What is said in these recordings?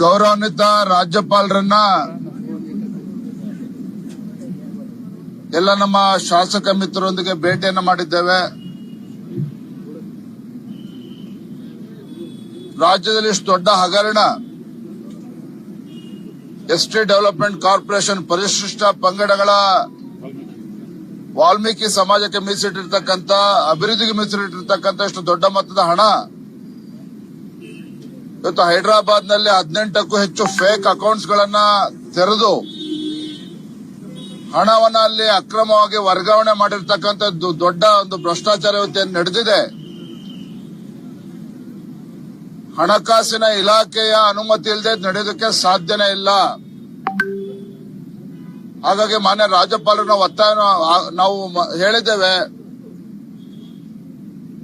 ಗೌರವಾನ್ವಿತ ರಾಜ್ಯಪಾಲರನ್ನ ಎಲ್ಲ ನಮ್ಮ ಶಾಸಕ ಮಿತ್ರರೊಂದಿಗೆ ಭೇಟಿಯನ್ನು ಮಾಡಿದ್ದೇವೆ. ರಾಜ್ಯದಲ್ಲಿ ಇಷ್ಟು ದೊಡ್ಡ ಹಗರಣ ಎಸ್ಟಿ ಡೆವಲಪ್ಮೆಂಟ್ ಕಾರ್ಪೊರೇಷನ್ ಪರಿಶಿಷ್ಟ ಪಂಗಡಗಳ ವಾಲ್ಮೀಕಿ ಸಮಾಜಕ್ಕೆ ಮೀಸಲಿಟ್ಟಿರ್ತಕ್ಕಂಥ, ಅಭಿವೃದ್ಧಿಗೆ ಮೀಸಲಿಟ್ಟಿರ್ತಕ್ಕಂಥ ಇಷ್ಟು ದೊಡ್ಡ ಮೊತ್ತದ ಹಣ. ಇವತ್ತು ಹೈದರಾಬಾದ್ನಲ್ಲಿ ಹದಿನೆಂಟಕ್ಕೂ ಹೆಚ್ಚು ಫೇಕ್ ಅಕೌಂಟ್ಸ್ ಗಳನ್ನ ತೆರೆದು, ಹಣವನ್ನ ಅಲ್ಲಿ ಅಕ್ರಮವಾಗಿ ವರ್ಗಾವಣೆ ಮಾಡಿರ್ತಕ್ಕಂಥದ್ದು ದೊಡ್ಡ ಒಂದು ಭ್ರಷ್ಟಾಚಾರ ನಡೆದಿದೆ. ಹಣಕಾಸಿನ ಇಲಾಖೆಯ ಅನುಮತಿ ಇಲ್ಲದೆ ನಡೆಯೋದಕ್ಕೆ ಸಾಧ್ಯನೇ ಇಲ್ಲ. ಹಾಗಾಗಿ ಮಾನ್ಯ ರಾಜ್ಯಪಾಲರನ್ನ ಒತ್ತಾಯ ನಾವು ಹೇಳಿದ್ದೇವೆ.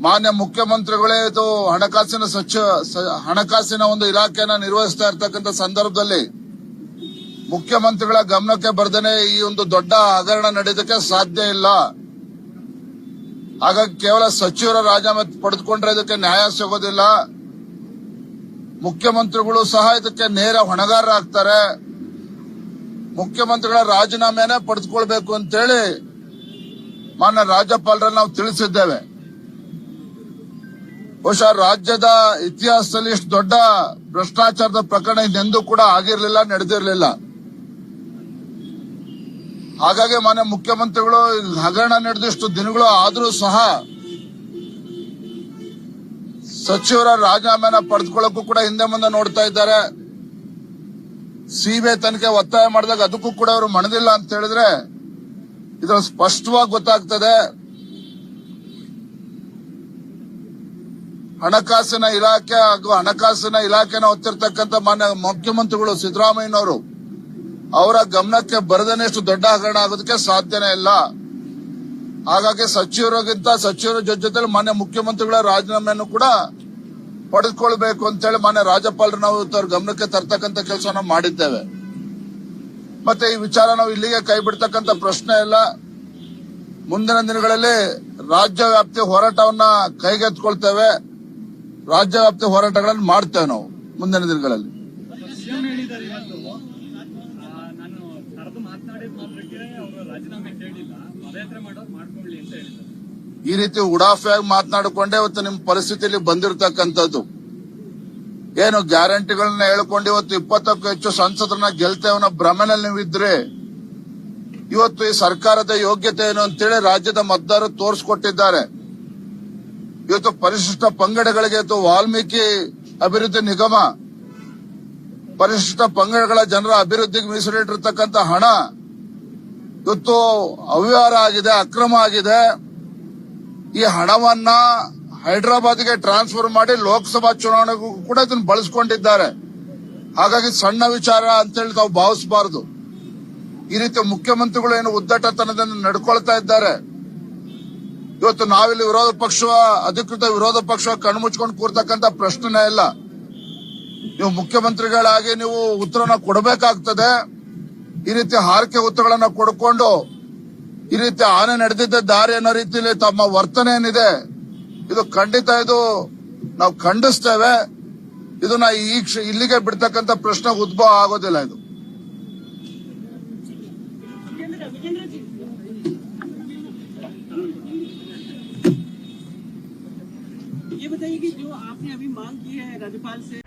ಮಾನ್ಯ ಮುಖ್ಯಮಂತ್ರಿಗಳೇ ಇದು ಹಣಕಾಸಿನ ಸಚಿವ ಹಣಕಾಸಿನ ಒಂದು ಇಲಾಖೆಯನ್ನ ನಿರ್ವಹಿಸ್ತಾ ಇರ್ತಕ್ಕಂಥ ಸಂದರ್ಭದಲ್ಲಿ ಮುಖ್ಯಮಂತ್ರಿಗಳ ಗಮನಕ್ಕೆ ಬರ್ದೇನೆ ಈ ಒಂದು ದೊಡ್ಡ ಹಗರಣ ನಡೆಯೋದಕ್ಕೆ ಸಾಧ್ಯ ಇಲ್ಲ. ಹಾಗಾಗಿ ಕೇವಲ ಸಚಿವರ ರಾಜೀನಾಮೆ ಪಡೆದುಕೊಂಡ್ರೆ ಇದಕ್ಕೆ ನ್ಯಾಯ ಸಿಗೋದಿಲ್ಲ. ಮುಖ್ಯಮಂತ್ರಿಗಳು ಸಹ ಇದಕ್ಕೆ ನೇರ ಹೊಣೆಗಾರರಾಗ್ತಾರೆ. ಮುಖ್ಯಮಂತ್ರಿಗಳ ರಾಜೀನಾಮೆನೇ ಪಡೆದುಕೊಳ್ಬೇಕು ಅಂತೇಳಿ ಮಾನ್ಯ ರಾಜ್ಯಪಾಲರ ನಾವು ತಿಳಿಸಿದ್ದೇವೆ. ಬಹುಶಃ ರಾಜ್ಯದ ಇತಿಹಾಸದಲ್ಲಿ ಇಷ್ಟು ದೊಡ್ಡ ಭ್ರಷ್ಟಾಚಾರದ ಪ್ರಕರಣ ಇನ್ನೆಂದೂ ಕೂಡ ಆಗಿರಲಿಲ್ಲ, ನಡೆದಿರಲಿಲ್ಲ. ಹಾಗಾಗಿ ಮಾನ್ಯ ಮುಖ್ಯಮಂತ್ರಿಗಳು ಹಗರಣ ನಡೆದಿಷ್ಟು ದಿನಗಳು ಆದರೂ ಸಹ ಸಚಿವರ ರಾಜೀನಾಮೆನ ಪಡೆದುಕೊಳ್ಳಕ್ಕೂ ಕೂಡ ಹಿಂದೆ ಮುಂದೆ ನೋಡ್ತಾ ಇದ್ದಾರೆ. ಸಿಬಿಐ ತನಿಖೆ ಒತ್ತಾಯ ಮಾಡಿದಾಗ ಅದಕ್ಕೂ ಕೂಡ ಅವರು ಮಣದಿಲ್ಲ ಅಂತ ಹೇಳಿದ್ರೆ ಇದ್ರ ಸ್ಪಷ್ಟವಾಗಿ ಗೊತ್ತಾಗ್ತದೆ. ಹಣಕಾಸಿನ ಇಲಾಖೆ ಹಾಗೂ ಹಣಕಾಸಿನ ಇಲಾಖೆನ ಹೊತ್ತಿರ್ತಕ್ಕಂಥ ಮಾನ್ಯ ಮುಖ್ಯಮಂತ್ರಿಗಳು ಸಿದ್ದರಾಮಯ್ಯನವರು ಅವರ ಗಮನಕ್ಕೆ ಬರದನೆಷ್ಟು ದೊಡ್ಡ ಹಗರಣ ಆಗೋದಕ್ಕೆ ಸಾಧ್ಯನೇ ಇಲ್ಲ. ಹಾಗಾಗಿ ಸಚಿವರಿಗಿಂತ ಸಚಿವರ ಜೊತೆ ಮಾನ್ಯ ಮುಖ್ಯಮಂತ್ರಿಗಳ ರಾಜೀನಾಮೆಯನ್ನು ಕೂಡ ಪಡೆದುಕೊಳ್ಬೇಕು ಅಂತೇಳಿ ಮಾನ್ಯ ರಾಜ್ಯಪಾಲರು ನಾವು ಇವತ್ತು ಅವ್ರ ಗಮನಕ್ಕೆ ತರ್ತಕ್ಕಂಥ ನಾವು ಮಾಡಿದ್ದೇವೆ. ಮತ್ತೆ ಈ ವಿಚಾರ ನಾವು ಇಲ್ಲಿಗೆ ಕೈ ಬಿಡ್ತಕ್ಕಂಥ ಪ್ರಶ್ನೆ ಇಲ್ಲ. ಮುಂದಿನ ದಿನಗಳಲ್ಲಿ ರಾಜ್ಯ ವ್ಯಾಪ್ತಿ ಹೋರಾಟವನ್ನ ಕೈಗೆತ್ಕೊಳ್ತೇವೆ ರಾಜ್ಯ ವ್ಯಾಪ್ತಿ ಹೋರಾಟಗಳನ್ನು ಮಾಡ್ತೇವೆ ನಾವು ಮುಂದಿನ ದಿನಗಳಲ್ಲಿ. ರಾಜೀನಾಮೆ ಪದಯಾತ್ರೆ ಮಾಡೋರು ಮಾಡ್ಕೊಳ್ಳಿ ಅಂತ ಈ ರೀತಿ ಉಡಾಫೆಯಾಗಿ ಮಾತನಾಡಿಕೊಂಡೆ ಇವತ್ತು ನಿಮ್ಮ ಪರಿಸ್ಥಿತಿಯಲ್ಲಿ ಬಂದಿರತಕ್ಕಂಥದ್ದು. ಏನು ಗ್ಯಾರಂಟಿಗಳನ್ನ ಹೇಳ್ಕೊಂಡು ಇವತ್ತು ಇಪ್ಪತ್ತಕ್ಕೂ ಹೆಚ್ಚು ಸಂಸದರನ್ನ ಗೆಲ್ತೇವನ ಭ್ರಮೆನಲ್ಲಿ ನೀವಿದ್ರೆ, ಇವತ್ತು ಈ ಸರ್ಕಾರದ ಯೋಗ್ಯತೆ ಏನು ಅಂತೇಳಿ ರಾಜ್ಯದ ಮತದಾರರು ತೋರಿಸ್ಕೊಟ್ಟಿದ್ದಾರೆ. ಇವತ್ತು ಪರಿಶಿಷ್ಟ ಪಂಗಡಗಳಿಗೆ ಇವತ್ತು ವಾಲ್ಮೀಕಿ ಅಭಿವೃದ್ಧಿ ನಿಗಮ, ಪರಿಶಿಷ್ಟ ಪಂಗಡಗಳ ಜನರ ಅಭಿವೃದ್ಧಿಗೆ ಮೀಸಲಿಟ್ಟಿರ್ತಕ್ಕಂಥ ಹಣ, ಇವತ್ತು ಅವ್ಯವಹಾರ ಆಗಿದೆ, ಅಕ್ರಮ ಆಗಿದೆ. ಈ ಹಣವನ್ನ ಹೈದರಾಬಾದ್ಗೆ ಟ್ರಾನ್ಸ್ಫರ್ ಮಾಡಿ ಲೋಕಸಭಾ ಚುನಾವಣೆಗೂ ಕೂಡ ಇದನ್ನು ಬಳಸ್ಕೊಂಡಿದ್ದಾರೆ. ಹಾಗಾಗಿ ಸಣ್ಣ ವಿಚಾರ ಅಂತೇಳಿ ತಾವು ಭಾವಿಸಬಾರದು. ಈ ರೀತಿ ಮುಖ್ಯಮಂತ್ರಿಗಳು ಏನು ಉದ್ದಟತನದಿಂದ ನಡ್ಕೊಳ್ತಾ ಇದ್ದಾರೆ. ಇವತ್ತು ನಾವಿಲ್ಲಿ ವಿರೋಧ ಪಕ್ಷ, ಅಧಿಕೃತ ವಿರೋಧ ಪಕ್ಷ ಕಣ್ಮುಚ್ಕೊಂಡು ಕೂರ್ತಕ್ಕಂತ ಪ್ರಶ್ನೆನೇ ಇಲ್ಲ. ನೀವು ಮುಖ್ಯಮಂತ್ರಿಗಳಾಗಿ ನೀವು ಉತ್ತರನ ಕೊಡಬೇಕಾಗ್ತದೆ. ಈ ರೀತಿ ಹಾರಿಕೆ ಉತ್ತರಗಳನ್ನ ಕೊಡ್ಕೊಂಡು ಈ ರೀತಿ ಆನೆ ನಡೆದಿದ್ದ ದಾರಿ ಅನ್ನೋ ರೀತಿಯಲ್ಲಿ ತಮ್ಮ ವರ್ತನೆ ಏನಿದೆ ಇದು ಖಂಡಿತ ಇದು ನಾವು ಖಂಡಿಸ್ತೇವೆ ಇದನ್ನ ಈ ಕ್ಷ- ಇಲ್ಲಿಗೆ ಬಿಡ್ತಕ್ಕಂತ ಪ್ರಶ್ನೆ ಉದ್ಭವ ಆಗೋದಿಲ್ಲ ಇದು ये बताइए कि जो आपने अभी मांग की है राज्यपाल से